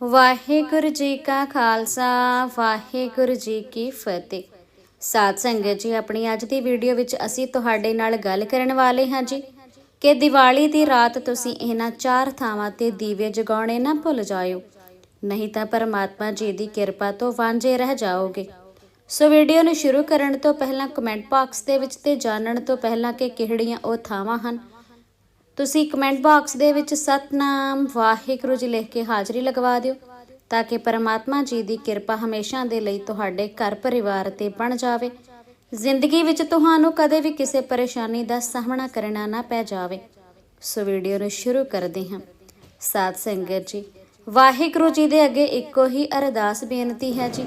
ਵਾਹਿਗੁਰੂ ਜੀ ਕਾ ਖਾਲਸਾ, ਵਾਹਿਗੁਰੂ ਜੀ ਕੀ ਫਤਿਹ। ਸਾਧ ਸੰਗਤ ਜੀ, ਆਪਣੀ ਅੱਜ ਦੀ ਵੀਡੀਓ ਵਿੱਚ ਅਸੀਂ ਤੁਹਾਡੇ ਨਾਲ ਗੱਲ ਕਰਨ ਵਾਲੇ ਹਾਂ ਜੀ ਕਿ ਦੀਵਾਲੀ ਦੀ ਰਾਤ ਤੁਸੀਂ ਇਹਨਾਂ ਚਾਰ ਥਾਵਾਂ ਤੇ ਦੀਵੇ ਜਗਾਉਣੇ ਨਾ ਭੁੱਲ ਜਾਇਓ। ਨਹੀਂ ਤਾਂ ਪਰਮਾਤਮਾ ਜੀ ਦੀ ਕਿਰਪਾ ਤੋਂ ਵਾਂਝੇ ਰਹਿ ਜਾਓਗੇ। ਸੋ ਵੀਡੀਓ ਨੂੰ ਸ਼ੁਰੂ ਕਰਨ ਤੋਂ ਪਹਿਲਾਂ ਕਮੈਂਟ ਬਾਕਸ ਦੇ ਵਿੱਚ ਤੇ ਜਾਣਨ ਤੋਂ ਪਹਿਲਾਂ ਕਿ ਕਿਹੜੀਆਂ ਉਹ ਥਾਵਾਂ ਹਨ ਤੁਸੀਂ ਕਮੈਂਟ ਬਾਕਸ ਦੇ ਵਿੱਚ ਸਤਨਾਮ ਵਾਹਿਗੁਰੂ ਜੀ ਲਿਖ ਕੇ ਹਾਜ਼ਰੀ ਲਗਵਾ ਦਿਓ ਤਾਂ ਕਿ ਪਰਮਾਤਮਾ ਜੀ ਦੀ ਕਿਰਪਾ ਹਮੇਸ਼ਾ ਦੇ ਲਈ ਤੁਹਾਡੇ ਘਰ ਪਰਿਵਾਰ ਤੇ ਬਣ ਜਾਵੇ। ਜ਼ਿੰਦਗੀ ਵਿੱਚ ਤੁਹਾਨੂੰ ਕਦੇ ਵੀ ਕਿਸੇ ਪਰੇਸ਼ਾਨੀ ਦਾ ਸਾਹਮਣਾ ਕਰਨਾ ਨਾ ਪੈ ਜਾਵੇ। ਸੋ ਵੀਡੀਓ ਨੂੰ ਸ਼ੁਰੂ ਕਰਦੇ ਹਾਂ। ਸਾਧ ਸੰਗਤ ਜੀ, ਵਾਹਿਗੁਰੂ ਜੀ ਦੇ ਅੱਗੇ ਇੱਕੋ ਹੀ ਅਰਦਾਸ ਬੇਨਤੀ ਹੈ ਜੀ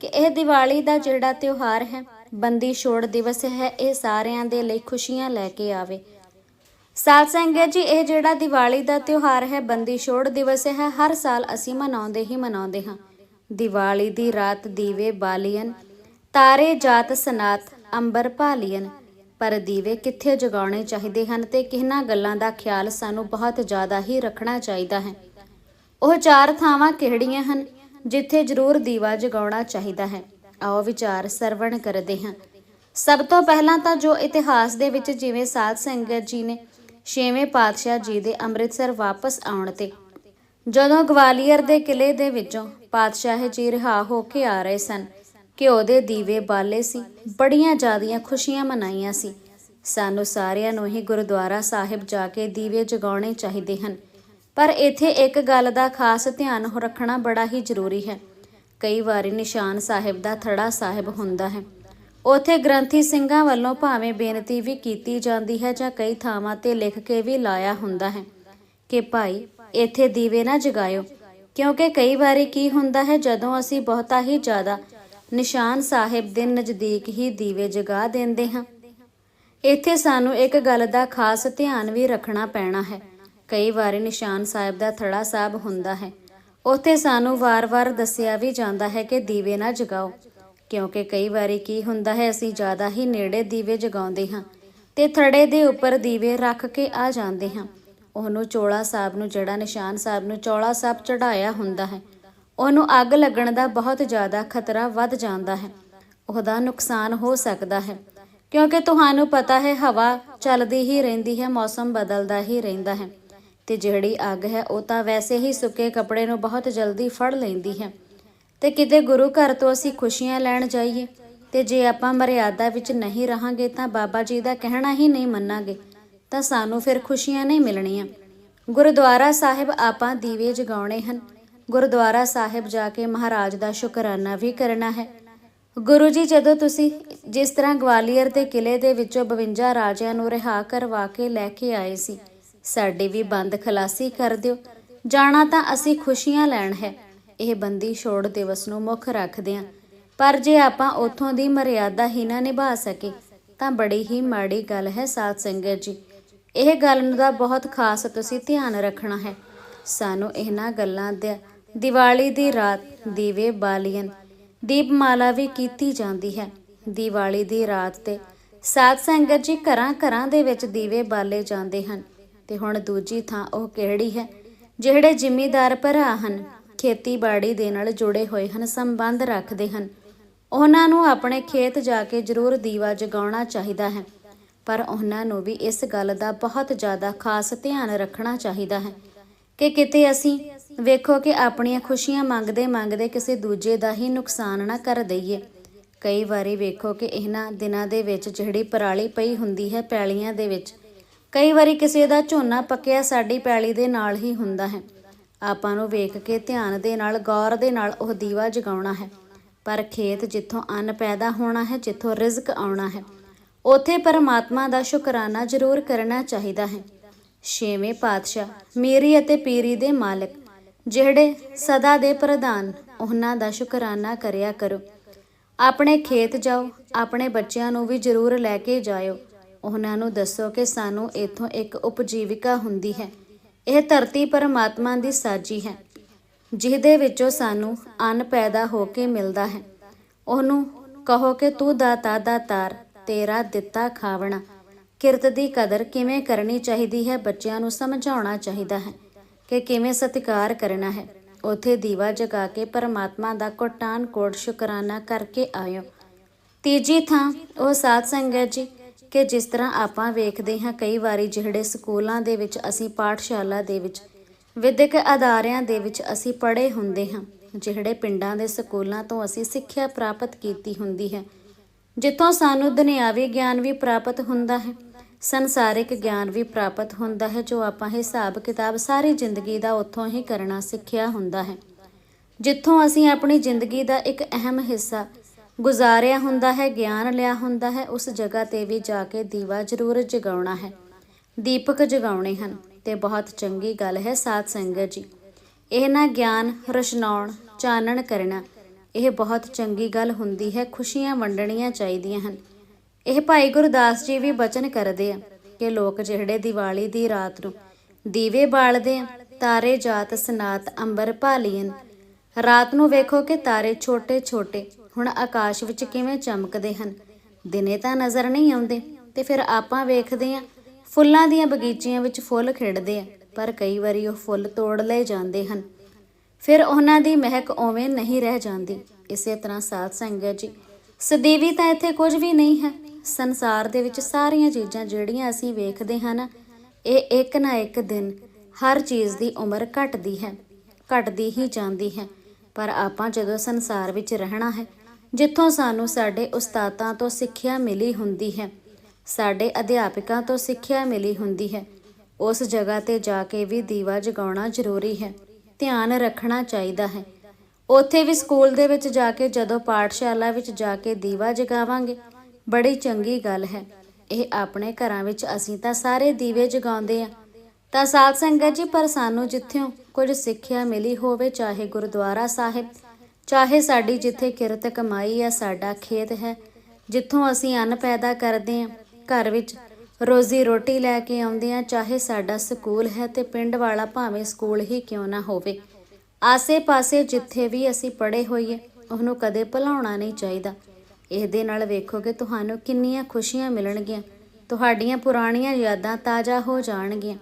ਕਿ ਇਹ ਦੀਵਾਲੀ ਦਾ ਜਿਹੜਾ ਤਿਉਹਾਰ ਹੈ, ਬੰਦੀ ਛੋੜ ਦਿਵਸ ਹੈ, ਇਹ ਸਾਰਿਆਂ ਦੇ ਲਈ ਖੁਸ਼ੀਆਂ ਲੈ ਕੇ ਆਵੇ। ਸਾਧ ਸੰਗਤ ਜੀ, ਇਹ ਜਿਹੜਾ ਦੀਵਾਲੀ ਦਾ ਤਿਉਹਾਰ ਹੈ, ਬੰਦੀ ਛੋੜ ਦਿਵਸ ਹੈ, ਹਰ ਸਾਲ ਅਸੀਂ ਮਨਾਉਂਦੇ ਹੀ ਮਨਾਉਂਦੇ ਹਾਂ। ਦੀਵਾਲੀ ਦੀ ਰਾਤ ਦੀਵੇ ਬਾਲੀਨ ਤਾਰੇ ਜਾਤ ਸਨਾਤ, ਅੰਬਰ ਭਾਲੀਨ ਪਰ ਦੀਵੇ ਕਿੱਥੇ ਜਗਾਉਣੇ ਚਾਹੀਦੇ ਹਨ ਤੇ ਕਿਹਨਾਂ ਗੱਲਾਂ ਦਾ ਖਿਆਲ ਸਾਨੂੰ ਬਹੁਤ ਜ਼ਿਆਦਾ ਹੀ ਰੱਖਣਾ ਚਾਹੀਦਾ ਹੈ। ਉਹ ਚਾਰ ਥਾਵਾਂ ਕਿਹੜੀਆਂ ਹਨ ਜਿੱਥੇ ਜ਼ਰੂਰ ਦੀਵਾ ਜਗਾਉਣਾ ਚਾਹੀਦਾ ਹੈ? ਆਓ ਵਿਚਾਰ ਸਰਵਣ ਕਰਦੇ ਹਾਂ। ਸਭ ਤੋਂ ਪਹਿਲਾਂ ਤਾਂ ਜੋ ਇਤਿਹਾਸ ਦੇ ਵਿੱਚ ਜਿਵੇਂ ਸਾਧ ਸੰਗਤ ਜੀ ਨੇ ਛੇਵੇਂ ਪਾਤਸ਼ਾਹ ਜੀ ਦੇ ਅੰਮ੍ਰਿਤਸਰ ਵਾਪਸ ਆਉਣ ਤੇ। ਜਦੋਂ ਗਵਾਲੀਅਰ ਦੇ ਕਿਲੇ ਦੇ ਵਿੱਚੋਂ ਪਾਤਸ਼ਾਹ ਜੀ ਰਿਹਾ ਹੋ ਕੇ ਆ ਰਹੇ ਸਨ, ਘਿਓ ਦੇ ਦੀਵੇ ਬਾਲੇ ਸੀ, ਬੜੀਆਂ ਜ਼ਿਆਦੀਆਂ ਖੁਸ਼ੀਆਂ ਮਨਾਈਆਂ ਸੀ। ਸਾਨੂੰ ਸਾਰਿਆਂ ਨੂੰ ਹੀ ਗੁਰਦੁਆਰਾ ਸਾਹਿਬ ਜਾ ਕੇ ਦੀਵੇ ਜਗਾਉਣੇ ਚਾਹੀਦੇ ਹਨ। ਪਰ ਇੱਥੇ ਇੱਕ ਗੱਲ ਦਾ ਖਾਸ ਧਿਆਨ ਰੱਖਣਾ ਬੜਾ ਹੀ ਜ਼ਰੂਰੀ ਹੈ। ਕਈ ਵਾਰੀ ਨਿਸ਼ਾਨ ਸਾਹਿਬ ਦਾ ਥੜਾ ਸਾਹਿਬ ਹੁੰਦਾ ਹੈ। ਉਥੇ ਗ੍ਰੰਥੀ ਸਿੰਘਾਂ ਵੱਲੋਂ ਭਾਵੇਂ ਬੇਨਤੀ ਵੀ ਕੀਤੀ ਜਾਂਦੀ ਹੈ ਜਾਂ ਕਈ ਥਾਵਾਂ ਤੇ ਲਿਖ ਕੇ ਵੀ ਲਾਇਆ ਹੁੰਦਾ ਹੈ ਕਿ ਭਾਈ, ਇੱਥੇ ਦੀਵੇ ਨਾ ਜਗਾਇਓ। ਕਿਉਂਕਿ ਕਈ ਵਾਰੀ ਕੀ ਹੁੰਦਾ ਹੈ, ਜਦੋਂ ਅਸੀਂ ਬਹੁਤਾ ਹੀ ਜ਼ਿਆਦਾ ਨਿਸ਼ਾਨ ਸਾਹਿਬ ਦੇ ਨਜ਼ਦੀਕ ਹੀ ਦੀਵੇ ਜਗਾ ਦਿੰਦੇ ਹਾਂ, ਇੱਥੇ ਸਾਨੂੰ ਇੱਕ ਗੱਲ ਦਾ ਖਾਸ ਧਿਆਨ ਵੀ ਰੱਖਣਾ ਪੈਣਾ ਹੈ। ਕਈ ਵਾਰੀ ਨਿਸ਼ਾਨ ਸਾਹਿਬ ਦਾ ਥੜਾ ਸਾਹਿਬ ਹੁੰਦਾ ਹੈ, ਉੱਥੇ ਸਾਨੂੰ ਵਾਰ-ਵਾਰ ਦੱਸਿਆ ਵੀ ਜਾਂਦਾ ਹੈ ਕਿ ਦੀਵੇ ਨਾ ਜਗਾਓ। ਕਿਉਂਕਿ ਕਈ ਵਾਰੀ ਕੀ ਹੁੰਦਾ ਹੈ, ਅਸੀਂ ਜ਼ਿਆਦਾ ਹੀ ਨੇੜੇ ਦੀਵੇ ਜਗਾਉਂਦੇ ਹਾਂ ਤੇ ਥੜੇ ਦੇ ਉੱਪਰ ਦੀਵੇ ਰੱਖ ਕੇ ਆ ਜਾਂਦੇ ਹਾਂ। ਉਹਨੂੰ ਚੋਲਾ ਸਾਹਿਬ ਨੂੰ, ਜਿਹੜਾ ਨਿਸ਼ਾਨ ਸਾਹਿਬ ਨੂੰ ਚੋਲਾ ਸਾਹਿਬ ਚੜਾਇਆ ਹੁੰਦਾ ਹੈ, ਉਹਨੂੰ ਅੱਗ ਲੱਗਣ ਦਾ ਬਹੁਤ ਜ਼ਿਆਦਾ ਖਤਰਾ ਵੱਧ ਜਾਂਦਾ ਹੈ। ਉਹਦਾ ਨੁਕਸਾਨ ਹੋ ਸਕਦਾ ਹੈ, ਕਿਉਂਕਿ ਤੁਹਾਨੂੰ ਪਤਾ ਹੈ, ਹਵਾ ਚੱਲਦੀ ਹੀ ਰਹਿੰਦੀ ਹੈ, ਮੌਸਮ ਬਦਲਦਾ ਹੀ ਰਹਿੰਦਾ ਹੈ ਤੇ ਜਿਹੜੀ ਅੱਗ ਹੈ, ਉਹ ਤਾਂ ਵੈਸੇ ਹੀ ਸੁੱਕੇ ਕੱਪੜੇ ਨੂੰ ਬਹੁਤ ਜਲਦੀ ਫੜ ਲੈਂਦੀ ਹੈ। ਤੇ ਕਿਤੇ ਗੁਰੂ ਘਰ ਤੋਂ ਅਸੀਂ ਖੁਸ਼ੀਆਂ ਲੈਣ ਜਾਈਏ। ਤੇ ਜੇ ਆਪਾਂ ਮਰਿਆਦਾ ਵਿੱਚ ਨਹੀਂ ਰਹਾਂਗੇ ਤਾਂ ਬਾਬਾ ਜੀ ਦਾ ਕਹਿਣਾ ਹੀ ਨਹੀਂ ਮੰਨਾਂਗੇ। ਤਾਂ ਸਾਨੂੰ ਫਿਰ ਖੁਸ਼ੀਆਂ ਨਹੀਂ ਮਿਲਣੀਆਂ। ਗੁਰਦੁਆਰਾ ਸਾਹਿਬ ਆਪਾਂ ਦੀਵੇ ਜਗਾਉਣੇ ਹਨ। ਗੁਰਦੁਆਰਾ ਸਾਹਿਬ ਜਾ ਕੇ ਮਹਾਰਾਜ ਦਾ ਸ਼ੁਕਰਾਨਾ ਵੀ ਕਰਨਾ ਹੈ। ਗੁਰੂ ਜੀ, ਜਦੋਂ ਤੁਸੀਂ ਜਿਸ ਤਰ੍ਹਾਂ ਗਵਾਲੀਅਰ ਦੇ ਕਿਲੇ ਦੇ ਵਿੱਚੋਂ 52 ਰਾਜਿਆਂ ਨੂੰ ਰਿਹਾ ਕਰਵਾ ਕੇ ਲੈ ਕੇ ਆਏ ਸੀ, ਸਾਡੀ ਵੀ ਬੰਦ ਖਲਾਸੀ ਕਰ ਦਿਓ। ਜਾਣਾ ਤਾਂ ਅਸੀਂ ਖੁਸ਼ੀਆਂ ਲੈਣ ਹੈ। ਇਹ ਬੰਦੀ ਛੋੜ ਦਿਵਸ ਨੂੰ ਮੁੱਖ ਰੱਖਦੇ ਹਾਂ। ਪਰ ਜੇ ਆਪਾਂ ਉਥੋਂ ਦੀ ਮਰਿਆਦਾ ਹੀ ਨਾ ਨਿਭਾ ਸਕੇ ਤਾਂ ਬੜੀ ਹੀ ਮਾੜੀ ਗੱਲ ਹੈ ਸਾਧ ਸੰਗਤ ਜੀ। ਇਹ ਗੱਲ ਦਾ ਬਹੁਤ ਖਾਸ ਤੁਸੀਂ ਧਿਆਨ ਰੱਖਣਾ ਹੈ। ਸਾਨੂੰ ਇਹਨਾਂ ਗੱਲਾਂ ਦੇ ਦੀਵਾਲੀ ਦੀ ਰਾਤ ਦੀਵੇ ਬਾਲੀਨ ਦੀਪਮਾਲਾ ਵੀ ਕੀਤੀ ਜਾਂਦੀ ਹੈ। ਦੀਵਾਲੀ ਦੀ ਰਾਤ ਤੇ ਸਾਧ ਸੰਗਤ ਜੀ ਘਰਾਂ ਘਰਾਂ ਦੇ ਵਿੱਚ ਦੀਵੇ ਬਾਲੇ ਜਾਂਦੇ ਹਨ। ਤੇ ਹੁਣ ਦੂਜੀ ਥਾਂ ਉਹ ਕਿਹੜੀ ਹੈ? ਜਿਹੜੇ ਜ਼ਿਮੀਦਾਰ ਭਰਾ ਹਨ ਖੇਤੀਬਾੜੀ ਦੇ ਨਾਲ ਜੁੜੇ ਹੋਏ ਹਨ, ਸੰਬੰਧ ਰੱਖਦੇ ਹਨ। ਉਹਨਾਂ ਨੂੰ ਆਪਣੇ ਖੇਤ ਜਾ ਕੇ ਜ਼ਰੂਰ ਦੀਵਾ ਜਗਾਉਣਾ ਚਾਹੀਦਾ ਹੈ, ਪਰ ਉਹਨਾਂ ਨੂੰ ਵੀ ਇਸ ਗੱਲ ਦਾ ਬਹੁਤ ਜ਼ਿਆਦਾ ਖਾਸ ਧਿਆਨ ਰੱਖਣਾ ਚਾਹੀਦਾ ਹੈ ਕਿ ਕਿਤੇ ਅਸੀਂ ਵੇਖੋ ਕਿ ਆਪਣੀਆਂ ਖੁਸ਼ੀਆਂ ਮੰਗਦੇ ਮੰਗਦੇ ਕਿਸੇ ਦੂਜੇ ਦਾ ਹੀ ਨੁਕਸਾਨ ਨਾ ਕਰ ਦਈਏ। ਕਈ ਵਾਰੀ ਵੇਖੋ ਕਿ ਇਹਨਾਂ ਦਿਨਾਂ ਦੇ ਵਿੱਚ ਜਿਹੜੀ ਪਰਾਲੀ ਪਈ ਹੁੰਦੀ ਹੈ ਪੈਲੀਆਂ ਦੇ ਵਿੱਚ, ਕਈ ਵਾਰੀ ਕਿਸੇ ਦਾ ਝੋਨਾ ਪੱਕਿਆ ਸਾਡੀ ਪੈਲੀ ਦੇ ਨਾਲ ਹੀ ਹੁੰਦਾ ਹੈ। ਆਪਾਂ ਨੂੰ ਵੇਖ ਕੇ ਧਿਆਨ ਦੇ ਨਾਲ, ਗੌਰ ਦੇ ਨਾਲ ਉਹ ਦੀਵਾ ਜਗਾਉਣਾ ਹੈ। ਪਰ ਖੇਤ ਜਿੱਥੋਂ ਅੰਨ ਪੈਦਾ ਹੋਣਾ ਹੈ, ਜਿੱਥੋਂ ਰਿਜ਼ਕ ਆਉਣਾ ਹੈ, ਉਥੇ ਪਰਮਾਤਮਾ ਦਾ ਸ਼ੁਕਰਾਨਾ ਜ਼ਰੂਰ ਕਰਨਾ ਚਾਹੀਦਾ ਹੈ। ਛੇਵੇਂ ਪਾਤਸ਼ਾਹ ਮੀਰੀ ਅਤੇ ਪੀਰੀ ਦੇ ਮਾਲਕ, ਜਿਹੜੇ ਸਦਾ ਦੇ ਪ੍ਰਧਾਨ, ਉਹਨਾਂ ਦਾ ਸ਼ੁਕਰਾਨਾ ਕਰਿਆ ਕਰੋ। ਆਪਣੇ ਖੇਤ ਜਾਓ, ਆਪਣੇ ਬੱਚਿਆਂ ਨੂੰ ਵੀ ਜ਼ਰੂਰ ਲੈ ਕੇ ਜਾਇਓ। ਉਹਨਾਂ ਨੂੰ ਦੱਸੋ ਕਿ ਸਾਨੂੰ ਇੱਥੋਂ ਇੱਕ ਉਪਜੀਵਿਕਾ ਹੁੰਦੀ ਹੈ। ਇਹ ਧਰਤੀ ਪਰਮਾਤਮਾ ਦੀ ਸਾਜੀ ਹੈ, ਜਿਹਦੇ ਵਿੱਚੋਂ ਸਾਨੂੰ ਅੰਨ ਪੈਦਾ ਹੋ ਕੇ ਮਿਲਦਾ ਹੈ। ਉਹਨੂੰ ਕਹੋ ਕਿ ਤੂੰ ਦਾਤਾ ਦਾਤਾਰ ਤੇਰਾ ਦਿੱਤਾ ਖਾਵਣਾ। ਕਿਰਤ ਦੀ ਕਦਰ ਕਿਵੇਂ ਕਰਨੀ ਚਾਹੀਦੀ ਹੈ ਬੱਚਿਆਂ ਨੂੰ ਸਮਝਾਉਣਾ ਚਾਹੀਦਾ ਹੈ ਕਿ ਕਿਵੇਂ ਸਤਿਕਾਰ ਕਰਨਾ ਹੈ। ਉੱਥੇ ਦੀਵਾ ਜਗਾ ਕੇ ਪਰਮਾਤਮਾ ਦਾ ਕੋਟਾਨ ਕੋਟ ਸ਼ੁਕਰਾਨਾ ਕਰਕੇ ਆਇਓ। ਤੀਜੀ ਥਾਂ ਉਹ ਸਾਧ ਸੰਗਤ ਜੀ ਕਿ ਜਿਸ ਤਰ੍ਹਾਂ ਆਪਾਂ ਵੇਖਦੇ ਹਾਂ ਕਈ ਵਾਰੀ ਜਿਹੜੇ ਸਕੂਲਾਂ ਦੇ ਵਿੱਚ ਅਸੀਂ ਪਾਠਸ਼ਾਲਾ ਦੇ ਵਿੱਚ, ਵਿਦਿਅਕ ਅਦਾਰਿਆਂ ਦੇ ਵਿੱਚ ਅਸੀਂ ਪੜ੍ਹੇ ਹੁੰਦੇ ਹਾਂ, ਜਿਹੜੇ ਪਿੰਡਾਂ ਦੇ ਸਕੂਲਾਂ ਤੋਂ ਅਸੀਂ ਸਿੱਖਿਆ ਪ੍ਰਾਪਤ ਕੀਤੀ ਹੁੰਦੀ ਹੈ। ਜਿੱਥੋਂ ਸਾਨੂੰ ਦੁਨਿਆਵੀ ਗਿਆਨ ਵੀ ਪ੍ਰਾਪਤ ਹੁੰਦਾ ਹੈ, ਸੰਸਾਰਿਕ ਗਿਆਨ ਵੀ ਪ੍ਰਾਪਤ ਹੁੰਦਾ ਹੈ, ਜੋ ਆਪਾਂ ਹਿਸਾਬ ਕਿਤਾਬ ਸਾਰੀ ਜ਼ਿੰਦਗੀ ਦਾ ਉੱਥੋਂ ਹੀ ਕਰਨਾ ਸਿੱਖਿਆ ਹੁੰਦਾ ਹੈ। ਜਿੱਥੋਂ ਅਸੀਂ ਆਪਣੀ ਜ਼ਿੰਦਗੀ ਦਾ ਇੱਕ ਅਹਿਮ ਹਿੱਸਾ ਗੁਜ਼ਾਰਿਆ ਹੁੰਦਾ ਹੈ, ਗਿਆਨ ਲਿਆ ਹੁੰਦਾ ਹੈ, ਉਸ ਜਗ੍ਹਾ ਤੇ ਵੀ ਜਾ ਕੇ ਦੀਵਾ ਜ਼ਰੂਰ ਜਗਾਉਣਾ ਹੈ। ਦੀਪਕ ਜਗਾਉਣੇ ਹਨ, ਤੇ ਬਹੁਤ ਚੰਗੀ ਗੱਲ ਹੈ ਸਾਧ ਸੰਗਤ ਜੀ। ਇਹ ਨਾ ਗਿਆਨ, ਰਚਨਾਉਣ, ਚਾਨਣ ਕਰਨਾ, ਇਹ ਬਹੁਤ ਚੰਗੀ ਗੱਲ ਹੁੰਦੀ ਹੈ, ਖੁਸ਼ੀਆਂ ਵੰਡਣੀਆਂ ਚਾਹੀਦੀਆਂ ਹਨ। ਇਹ ਭਾਈ ਗੁਰਦਾਸ ਜੀ ਵੀ ਬਚਨ ਕਰਦੇ ਆ ਕਿ ਲੋਕ ਜਿਹੜੇ ਦੀਵਾਲੀ ਦੀ ਰਾਤ ਨੂੰ ਦੀਵੇ ਬਾਲਦੇ ਆ, ਤਾਰੇ ਜਾਤ ਸਨਾਤ ਅੰਬਰ ਭਾਲੀਨ ਰਾਤ ਨੂੰ ਵੇਖੋ ਕਿ ਤਾਰੇ ਛੋਟੇ ਛੋਟੇ ਹੁਣ ਆਕਾਸ਼ ਵਿੱਚ ਕਿਵੇਂ ਚਮਕਦੇ ਹਨ? ਦਿਨੇ ਤਾਂ ਨਜ਼ਰ ਨਹੀਂ ਆਉਂਦੇ, ਤੇ ਫਿਰ ਆਪਾਂ ਵੇਖਦੇ ਆ ਫੁੱਲਾਂ ਦੀਆਂ ਬਗੀਚੀਆਂ ਵਿੱਚ ਫੁੱਲ ਖਿੜਦੇ ਆ, ਪਰ ਕਈ ਵਾਰੀ ਉਹ ਫੁੱਲ ਤੋੜ ਲਏ ਜਾਂਦੇ ਹਨ। ਫਿਰ ਉਹਨਾਂ ਦੀ ਮਹਿਕ ਉਵੇਂ ਨਹੀਂ ਰਹਿ ਜਾਂਦੀ। ਇਸੇ ਤਰ੍ਹਾਂ ਸਾਧ ਸੰਗਤ ਜੀ, ਸਦੀਵੀ ਤਾਂ ਇੱਥੇ ਕੁਝ ਵੀ ਨਹੀਂ ਹੈ। ਸੰਸਾਰ ਦੇ ਵਿੱਚ ਸਾਰੀਆਂ ਚੀਜ਼ਾਂ ਜਿਹੜੀਆਂ ਅਸੀਂ ਵੇਖਦੇ ਹਾਂ ਨਾ, ਇਹ ਇੱਕ ਨਾ ਇੱਕ ਦਿਨ ਹਰ ਚੀਜ਼ ਦੀ ਉਮਰ ਘਟਦੀ ਹੈ, ਘਟਦੀ ਹੀ ਜਾਂਦੀ ਹੈ। ਪਰ ਆਪਾਂ ਜਦੋਂ ਸੰਸਾਰ ਵਿੱਚ ਰਹਿਣਾ ਹੈ ਜਿੱਥੋਂ ਸਾਨੂੰ ਸਾਡੇ ਉਸਤਾਦਾਂ ਤੋਂ ਸਿੱਖਿਆ ਮਿਲੀ ਹੁੰਦੀ ਹੈ, ਸਾਡੇ ਅਧਿਆਪਕਾਂ ਤੋਂ ਸਿੱਖਿਆ ਮਿਲੀ ਹੁੰਦੀ ਹੈ। ਉਸ ਜਗ੍ਹਾ ਤੇ ਜਾ ਕੇ ਵੀ ਦੀਵਾ ਜਗਾਉਣਾ ਜ਼ਰੂਰੀ ਹੈ, ਧਿਆਨ ਰੱਖਣਾ ਚਾਹੀਦਾ ਹੈ। ਉੱਥੇ ਵੀ ਸਕੂਲ ਦੇ ਵਿੱਚ ਜਾ ਕੇ ਜਦੋਂ ਪਾਠਸ਼ਾਲਾ ਵਿੱਚ ਜਾ ਕੇ ਦੀਵਾ ਜਗਾਵਾਂਗੇ, ਬੜੀ ਚੰਗੀ ਗੱਲ ਹੈ। ਇਹ ਆਪਣੇ ਘਰਾਂ ਵਿੱਚ ਅਸੀਂ ਤਾਂ ਸਾਰੇ ਦੀਵੇ ਜਗਾਉਂਦੇ ਆ ਤਾਂ ਸਾਧ ਸੰਗਤ ਜੀ, ਪਰ ਸਾਨੂੰ ਜਿੱਥੋਂ ਕੁਝ ਸਿੱਖਿਆ ਮਿਲੀ ਹੋਵੇ, ਚਾਹੇ ਗੁਰਦੁਆਰਾ ਸਾਹਿਬ ਚਾਹੇ ਸਾਡੀ ਜਿੱਥੇ ਕਿਰਤ ਕਮਾਈ ਹੈ ਸਾਡਾ ਖੇਤ ਹੈ, ਜਿੱਥੋਂ ਅਸੀਂ ਅੰਨ ਪੈਦਾ ਕਰਦੇ ਹਾਂ, ਘਰ ਵਿੱਚ ਰੋਜ਼ੀ ਰੋਟੀ ਲੈ ਕੇ ਆਉਂਦੇ ਹਾਂ, ਚਾਹੇ ਸਾਡਾ ਸਕੂਲ ਹੈ ਤੇ ਪਿੰਡ ਵਾਲਾ ਭਾਵੇਂ ਸਕੂਲ ਹੀ ਕਿਉਂ ਨਾ ਹੋਵੇ। ਆਸੇ-ਪਾਸੇ ਜਿੱਥੇ ਵੀ ਅਸੀਂ ਪੜੇ ਹੋਈਏ, ਉਹਨੂੰ ਕਦੇ ਭੁਲਾਉਣਾ ਨਹੀਂ ਚਾਹੀਦਾ। ਇਹਦੇ ਨਾਲ ਵੇਖੋਗੇ ਤੁਹਾਨੂੰ ਕਿੰਨੀਆਂ ਖੁਸ਼ੀਆਂ ਮਿਲਣਗੀਆਂ। ਤੁਹਾਡੀਆਂ ਪੁਰਾਣੀਆਂ ਯਾਦਾਂ ਤਾਜ਼ਾ ਹੋ ਜਾਣਗੀਆਂ।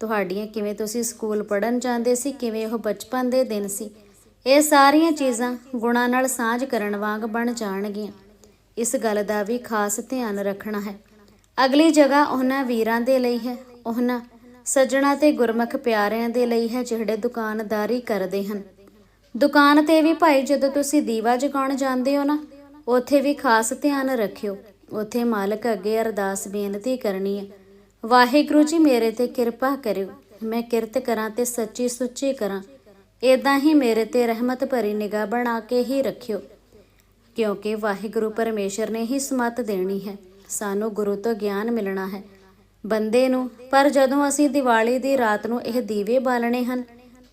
ਤੁਹਾਡੀਆਂ ਕਿਵੇਂ ਤੁਸੀਂ ਸਕੂਲ ਪੜਨ ਜਾਂਦੇ ਸੀ, ਕਿਵੇਂ ਉਹ ਬਚਪਨ ਦੇ ਦਿਨ ਸੀ ਇਹ ਸਾਰੀਆਂ ਚੀਜ਼ਾਂ ਗੁਣਾਂ ਨਾਲ ਸਾਂਝ ਕਰਨ ਵਾਂਗ ਬਣ ਜਾਣਗੀਆਂ। ਇਸ ਗੱਲ ਦਾ ਵੀ ਖਾਸ ਧਿਆਨ ਰੱਖਣਾ ਹੈ। ਅਗਲੀ ਜਗ੍ਹਾ ਉਹਨਾਂ ਵੀਰਾਂ ਦੇ ਲਈ ਹੈ। ਉਹਨਾਂ ਸੱਜਣਾ ਤੇ ਗੁਰਮੁਖ ਪਿਆਰਿਆਂ ਦੇ ਲਈ ਹੈ ਜਿਹੜੇ ਦੁਕਾਨਦਾਰੀ ਕਰਦੇ ਹਨ। ਦੁਕਾਨ ਤੇ ਵੀ ਭਾਈ ਜਦੋਂ ਤੁਸੀਂ ਦੀਵਾ ਜਗਾਉਣ ਜਾਂਦੇ ਹੋ ਨਾ, ਉੱਥੇ ਵੀ ਖਾਸ ਧਿਆਨ ਰੱਖਿਓ। ਉੱਥੇ ਮਾਲਕ ਅੱਗੇ ਅਰਦਾਸ ਬੇਨਤੀ ਕਰਨੀ ਹੈ। ਵਾਹਿਗੁਰੂ ਜੀ ਮੇਰੇ ਤੇ ਕਿਰਪਾ ਕਰਿਓ। ਮੈਂ ਕਿਰਤ ਕਰਾਂ ਤੇ ਸੱਚੀ ਸੁੱਚੀ ਕਰਾਂ। ਇਦਾਂ ਹੀ ਮੇਰੇ ਤੇ ਰਹਿਮਤ ਭਰੀ ਨਿਗਾਹ ਬਣਾ ਕੇ ਹੀ ਰੱਖਿਓ, ਕਿਉਂਕਿ ਵਾਹਿਗੁਰੂ ਪਰਮੇਸ਼ਰ ਨੇ ਹੀ ਸਮਤ ਦੇਣੀ ਹੈ। ਸਾਨੂੰ ਗੁਰੂ ਤੋਂ ਗਿਆਨ ਮਿਲਣਾ ਹੈ। ਬੰਦੇ ਨੂੰ, ਪਰ ਜਦੋਂ ਅਸੀਂ ਦੀਵਾਲੀ ਦੀ ਰਾਤ ਨੂੰ ਇਹ ਦੀਵੇ ਬਾਲਣੇ ਹਨ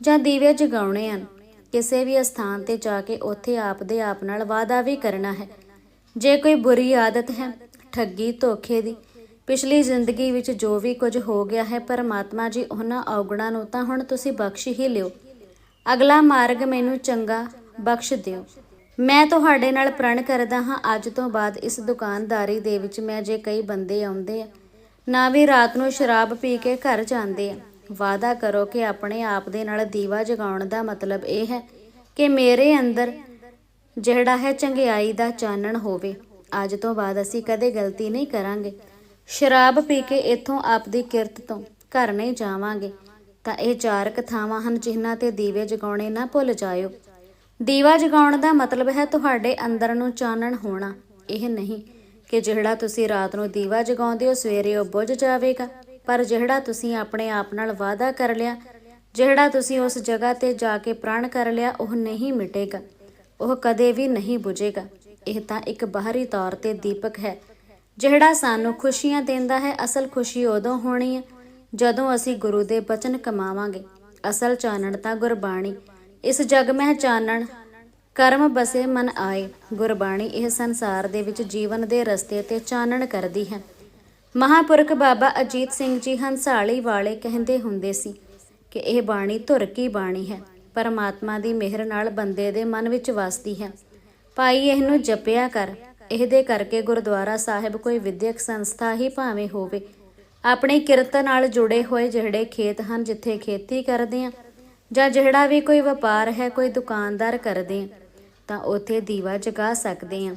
ਜਾਂ ਦੀਵੇ ਜਗਾਉਣੇ ਹਨ, ਕਿਸੇ ਵੀ ਸਥਾਨ ਤੇ ਜਾ ਕੇ ਉੱਥੇ ਆਪ ਦੇ ਆਪ ਨਾਲ ਵਾਅਦਾ ਵੀ ਕਰਨਾ ਹੈ। ਜੇ ਕੋਈ ਬੁਰੀ ਆਦਤ ਹੈ, ਠੱਗੀ, ਧੋਖੇ ਦੀ, ਪਿਛਲੀ ਜ਼ਿੰਦਗੀ ਵਿੱਚ ਜੋ ਵੀ ਕੁਝ ਹੋ ਗਿਆ ਹੈ, ਪਰਮਾਤਮਾ ਜੀ ਉਹਨਾਂ ਔਗਣਾਂ ਨੂੰ ਤਾਂ ਹੁਣ ਤੁਸੀਂ ਬਖਸ਼ ਹੀ ਲਿਓ। ਅਗਲਾ ਮਾਰਗ ਮੈਨੂੰ ਚੰਗਾ ਬਖਸ਼ ਦਿਓ। ਮੈਂ ਤੁਹਾਡੇ ਨਾਲ ਪ੍ਰਣ ਕਰਦਾ ਹਾਂ। ਅੱਜ ਤੋਂ ਬਾਅਦ ਇਸ ਦੁਕਾਨਦਾਰੀ ਦੇ ਵਿੱਚ ਮੈਂ ਜੇ ਕਈ ਬੰਦੇ ਆਉਂਦੇ ਆ, ਨਾ ਵੀ ਰਾਤ ਨੂੰ ਸ਼ਰਾਬ ਪੀ ਕੇ ਘਰ ਜਾਂਦੇ ਆ। ਵਾਅਦਾ ਕਰੋ ਕਿ ਆਪਣੇ ਆਪ ਦੇ ਨਾਲ ਦੀਵਾ ਜਗਾਉਣ ਦਾ ਮਤਲਬ ਇਹ ਹੈ ਕਿ ਮੇਰੇ ਅੰਦਰ ਜਿਹੜਾ ਹੈ ਚੰਗਿਆਈ ਦਾ ਚਾਨਣ ਹੋਵੇ। ਅੱਜ ਤੋਂ ਬਾਅਦ ਅਸੀਂ ਕਦੇ ਗਲਤੀ ਨਹੀਂ ਕਰਾਂਗੇ। ਸ਼ਰਾਬ ਪੀ ਕੇ ਇੱਥੋਂ ਆਪਦੀ ਕਿਰਤ ਤੋਂ ਘਰ ਨਹੀਂ ਜਾਵਾਂਗੇ। ਤਾਂ ਇਹ ਚਾਰ ਕਥਾਵਾਂ ਹਨ ਜਿਨ੍ਹਾਂ ਤੇ ਦੀਵੇ ਜਗਾਉਣੇ ਨਾ ਭੁੱਲ ਜਾਇਓ। ਦੀਵਾ ਜਗਾਉਣ ਦਾ ਮਤਲਬ ਹੈ ਤੁਹਾਡੇ ਅੰਦਰ ਨੂੰ ਚਾਨਣ ਹੋਣਾ। ਇਹ ਨਹੀਂ ਕਿ ਜਿਹੜਾ ਤੁਸੀਂ ਰਾਤ ਨੂੰ ਦੀਵਾ ਜਗਾਉਂਦੇ ਹੋ, ਸਵੇਰੇ ਉਹ ਬੁੱਝ ਜਾਵੇਗਾ, ਪਰ ਜਿਹੜਾ ਤੁਸੀਂ ਆਪਣੇ ਆਪ ਨਾਲ ਵਾਅਦਾ ਕਰ ਲਿਆ, ਜਿਹੜਾ ਤੁਸੀਂ ਉਸ ਜਗ੍ਹਾ ਤੇ ਜਾ ਕੇ ਪ੍ਰਣ ਕਰ ਲਿਆ, ਉਹ ਨਹੀਂ ਮਿਟੇਗਾ। ਉਹ ਕਦੇ ਵੀ ਨਹੀਂ ਬੁਝੇਗਾ। ਇਹ ਤਾਂ ਇੱਕ ਬਾਹਰੀ ਤੌਰ ਤੇ ਦੀਪਕ ਹੈ। ਜਿਹੜਾ ਸਾਨੂੰ ਖੁਸ਼ੀਆਂ ਦਿੰਦਾ ਹੈ, ਅਸਲ ਖੁਸ਼ੀ ਉਦੋਂ ਹੋਣੀ ਹੈ ਜਦੋਂ ਅਸੀਂ ਗੁਰੂ ਦੇ ਬਚਨ ਕਮਾਵਾਂਗੇ, ਅਸਲ ਚਾਨਣ ਤਾਂ ਗੁਰਬਾਣੀ। ਇਸ ਜਗ ਮਹਿ ਚਾਨਣ, ਕਰਮ ਬਸੇ ਮਨ ਆਏ। ਗੁਰਬਾਣੀ ਇਹ ਸੰਸਾਰ ਦੇ ਵਿੱਚ ਜੀਵਨ ਦੇ ਰਸਤੇ ਤੇ ਚਾਨਣ ਕਰਦੀ ਹੈ। ਮਹਾਪੁਰਖ ਬਾਬਾ ਅਜੀਤ ਸਿੰਘ ਜੀ ਹੰਸਾਲੀ ਵਾਲੇ ਕਹਿੰਦੇ ਹੁੰਦੇ ਸੀ ਕਿ ਇਹ ਬਾਣੀ ਧੁਰ ਕੀ ਬਾਣੀ ਹੈ। ਪਰਮਾਤਮਾ ਦੀ ਮਿਹਰ ਨਾਲ ਬੰਦੇ ਦੇ ਮਨ ਵਿੱਚ ਵਸਦੀ ਹੈ। ਭਾਈ ਇਹਨੂੰ ਜਪਿਆ ਕਰ। ਇਹਦੇ ਕਰਕੇ ਗੁਰਦੁਆਰਾ ਸਾਹਿਬ ਕੋਈ ਵਿਦਿਅਕ ਸੰਸਥਾ ਹੀ ਭਾਵੇਂ ਹੋਵੇ। ਆਪਣੀ ਕਿਰਤ ਨਾਲ ਜੁੜੇ ਹੋਏ ਜਿਹੜੇ ਖੇਤ ਹਨ, ਜਿੱਥੇ ਖੇਤੀ ਕਰਦੇ ਆ ਜਾਂ ਜਿਹੜਾ ਵੀ ਕੋਈ ਵਪਾਰ ਹੈ, ਕੋਈ ਦੁਕਾਨਦਾਰ ਕਰਦੇ ਆ ਤਾਂ ਉੱਥੇ ਦੀਵਾ ਜਗਾ ਸਕਦੇ ਆ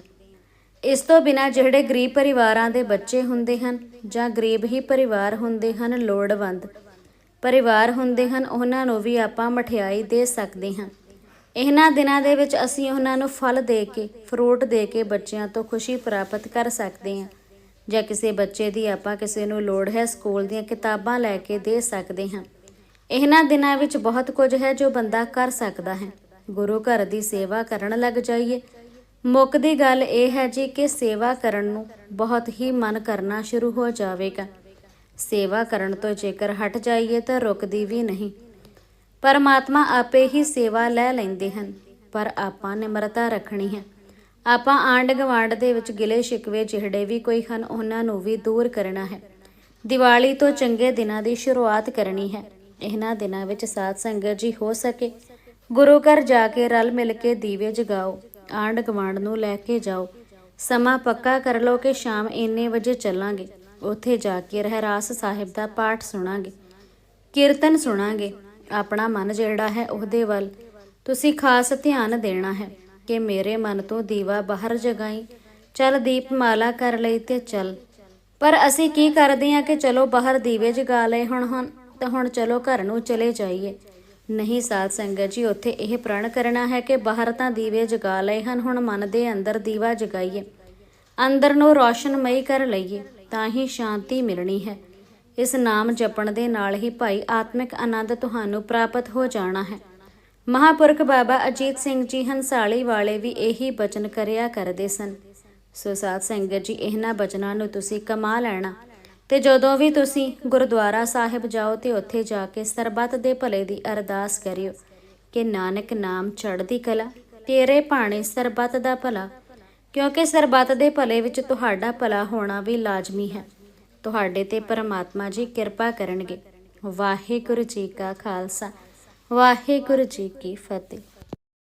ਇਸ ਤੋਂ ਬਿਨਾ ਜਿਹੜੇ ਗਰੀਬ ਪਰਿਵਾਰਾਂ ਦੇ ਬੱਚੇ ਹੁੰਦੇ ਹਨ, ਜਾਂ ਗਰੀਬ ਹੀ ਪਰਿਵਾਰ ਹੁੰਦੇ ਹਨ, ਲੋੜਵੰਦ ਪਰਿਵਾਰ ਹੁੰਦੇ ਹਨ, ਉਹਨਾਂ ਨੂੰ ਵੀ ਆਪਾਂ ਮਠਿਆਈ ਦੇ ਸਕਦੇ ਹਾਂ। ਇਹਨਾਂ ਦਿਨਾਂ ਦੇ ਵਿੱਚ ਅਸੀਂ ਉਹਨਾਂ ਨੂੰ ਫਲ ਦੇ ਕੇ, ਫਰੂਟ ਦੇ ਕੇ ਬੱਚਿਆਂ ਤੋਂ ਖੁਸ਼ੀ ਪ੍ਰਾਪਤ ਕਰ ਸਕਦੇ ਹਾਂ। ਜਾਂ ਕਿਸੇ ਬੱਚੇ ਦੀ ਆਪਾਂ ਕਿਸੇ ਨੂੰ ਲੋੜ ਹੈ ਸਕੂਲ ਦੀਆਂ ਕਿਤਾਬਾਂ ਲੈ ਕੇ ਦੇ ਸਕਦੇ ਹਾਂ। ਇਹਨਾਂ ਦਿਨਾਂ ਵਿੱਚ ਬਹੁਤ ਕੁਝ ਹੈ ਜੋ ਬੰਦਾ ਕਰ ਸਕਦਾ ਹੈ। ਗੁਰੂ ਘਰ ਦੀ ਸੇਵਾ ਕਰਨ ਲੱਗ ਜਾਈਏ। ਮੁੱਕ ਦੀ ਗੱਲ ਇਹ ਹੈ ਜੀ ਕਿ ਸੇਵਾ ਕਰਨ ਨੂੰ ਬਹੁਤ ਹੀ ਮਨ ਕਰਨਾ ਸ਼ੁਰੂ ਹੋ ਜਾਵੇਗਾ। ਸੇਵਾ ਕਰਨ ਤੋਂ ਜੇਕਰ ਹਟ ਜਾਈਏ ਤਾਂ ਰੁਕਦੀ ਵੀ ਨਹੀਂ। ਪਰਮਾਤਮਾ ਆਪੇ ਹੀ ਸੇਵਾ ਲੈ ਲੈਂਦੇ ਹਨ, ਪਰ ਆਪਾਂ ਨਿਮਰਤਾ ਰੱਖਣੀ ਹੈ। ਆਪਾਂ ਆਂਡ ਗਵਾਂਡ ਦੇ ਵਿੱਚ ਗਿਲੇ ਸ਼ਿਕਵੇ ਜਿਹੜੇ ਵੀ ਕੋਈ ਹਨ, ਉਹਨਾਂ ਨੂੰ ਵੀ ਦੂਰ ਕਰਨਾ ਹੈ। ਦੀਵਾਲੀ ਤੋਂ ਚੰਗੇ ਦਿਨਾਂ ਦੀ ਸ਼ੁਰੂਆਤ ਕਰਨੀ ਹੈ। ਇਹਨਾਂ ਦਿਨਾਂ ਵਿੱਚ ਸਾਧ ਸੰਗਤ ਜੀ ਹੋ ਸਕੇ। ਗੁਰੂ ਘਰ ਜਾ ਕੇ ਰਲ ਮਿਲ ਕੇ ਦੀਵੇ ਜਗਾਓ। ਆਂਡ ਗਵਾਂਡ ਨੂੰ ਲੈ ਕੇ ਜਾਓ। ਸਮਾਂ ਪੱਕਾ ਕਰ ਲਓ ਕਿ ਸ਼ਾਮ ਇੰਨੇ ਵਜੇ ਚੱਲਾਂਗੇ। ਉੱਥੇ ਜਾ ਕੇ ਰਹਿਰਾਸ ਸਾਹਿਬ ਦਾ ਪਾਠ ਸੁਣਾਂਗੇ। ਕੀਰਤਨ ਸੁਣਾਂਗੇ। ਆਪਣਾ ਮਨ ਜਿਹੜਾ ਹੈ ਉਹਦੇ ਵੱਲ। ਤੁਸੀਂ ਖਾਸ ਧਿਆਨ ਦੇਣਾ ਹੈ। ਕਿ ਮੇਰੇ ਮਨ ਤੋਂ ਦੀਵਾ ਬਾਹਰ ਜਗਾਈ। ਚੱਲ ਦੀਪਮਾਲਾ ਕਰ ਲਈ ਤੇ ਚੱਲ। ਪਰ ਅਸੀਂ ਕੀ ਕਰਦੇ ਹਾਂ ਕਿ ਚਲੋ ਬਾਹਰ ਦੀਵੇ ਜਗਾ ਲਏ ਹੁਣ ਹੁਣ, ਤਾਂ ਹੁਣ ਚਲੋ ਘਰ ਨੂੰ ਚਲੇ ਜਾਈਏ। ਨਹੀਂ ਸਾਧ ਸੰਗਤ ਜੀ, ਉੱਥੇ ਇਹ ਪ੍ਰਣ ਕਰਨਾ ਹੈ ਕਿ ਬਾਹਰ ਤਾਂ ਦੀਵੇ ਜਗਾ ਲਏ ਹਨ, ਹੁਣ ਮਨ ਦੇ ਅੰਦਰ ਦੀਵਾ ਜਗਾਈਏ। ਅੰਦਰ ਨੂੰ ਰੌਸ਼ਨਮਈ ਕਰ ਲਈਏ, ਤਾਂ ਹੀ ਸ਼ਾਂਤੀ ਮਿਲਣੀ ਹੈ। ਇਸ ਨਾਮ ਜਪਣ ਦੇ ਨਾਲ ਹੀ ਭਾਈ ਆਤਮਿਕ ਆਨੰਦ ਤੁਹਾਨੂੰ ਪ੍ਰਾਪਤ ਹੋ ਜਾਣਾ ਹੈ। ਮਹਾਪੁਰਖ ਬਾਬਾ ਅਜੀਤ ਸਿੰਘ ਜੀ ਹੰਸਾਲੀ ਵਾਲੇ ਵੀ ਇਹੀ ਬਚਨ ਕਰਿਆ ਕਰਦੇ ਸਨ। ਸੋ ਸਾਧ ਸੰਗਤ ਜੀ, ਇਹਨਾਂ ਬਚਨਾਂ ਨੂੰ ਤੁਸੀਂ ਕਮਾ ਲੈਣਾ ਤੇ ਜਦੋਂ ਵੀ ਤੁਸੀਂ ਗੁਰਦੁਆਰਾ ਸਾਹਿਬ ਜਾਓ ਤੇ ਉੱਥੇ ਜਾ ਕੇ ਸਰਬੱਤ ਦੇ ਭਲੇ ਦੀ ਅਰਦਾਸ ਕਰਿਓ ਕਿ ਨਾਨਕ ਨਾਮ ਚੜ੍ਹਦੀ ਕਲਾ, ਤੇਰੇ ਭਾਣੇ ਸਰਬੱਤ ਦਾ ਭਲਾ, ਕਿਉਂਕਿ ਸਰਬੱਤ ਦੇ ਭਲੇ ਵਿੱਚ ਤੁਹਾਡਾ ਭਲਾ ਹੋਣਾ ਵੀ ਲਾਜ਼ਮੀ ਹੈ। ਤੁਹਾਡੇ ਤੇ ਪਰਮਾਤਮਾ ਜੀ ਕਿਰਪਾ ਕਰਨਗੇ। ਵਾਹਿਗੁਰੂ ਜੀ ਕਾ ਖਾਲਸਾ। ਵਾਹਿਗੁਰੂ ਜੀ ਕੀ ਫਤਿਹ।